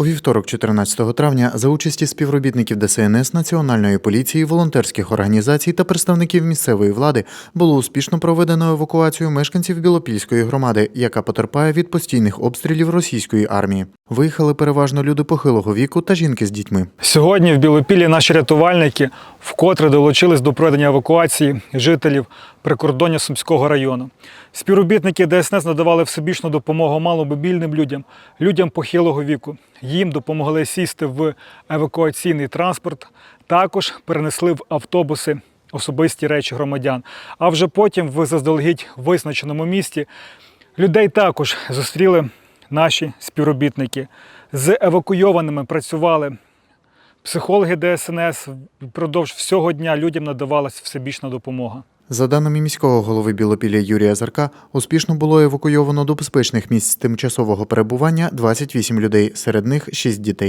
У вівторок, 14 травня, за участі співробітників ДСНС, Національної поліції, волонтерських організацій та представників місцевої влади було успішно проведено евакуацію мешканців Білопільської громади, яка потерпає від постійних обстрілів російської армії. Виїхали переважно люди похилого віку та жінки з дітьми. Сьогодні в Білопілі наші рятувальники вкотре долучились до проведення евакуації жителів прикордоння Сумського району. Співробітники ДСНС надавали всебічну допомогу маломобільним людям, людям похилого віку. Їм допомогли сісти в евакуаційний транспорт, також перенесли в автобуси особисті речі громадян. А вже потім в заздалегідь визначеному місті людей також зустріли наші співробітники. З евакуйованими працювали Психологи ДСНС впродовж всього дня людям надавалась всебічна допомога. За даними міського голови Білопілля Юрія Зарка, успішно було евакуйовано до безпечних місць тимчасового перебування 28 людей, серед них 6 дітей.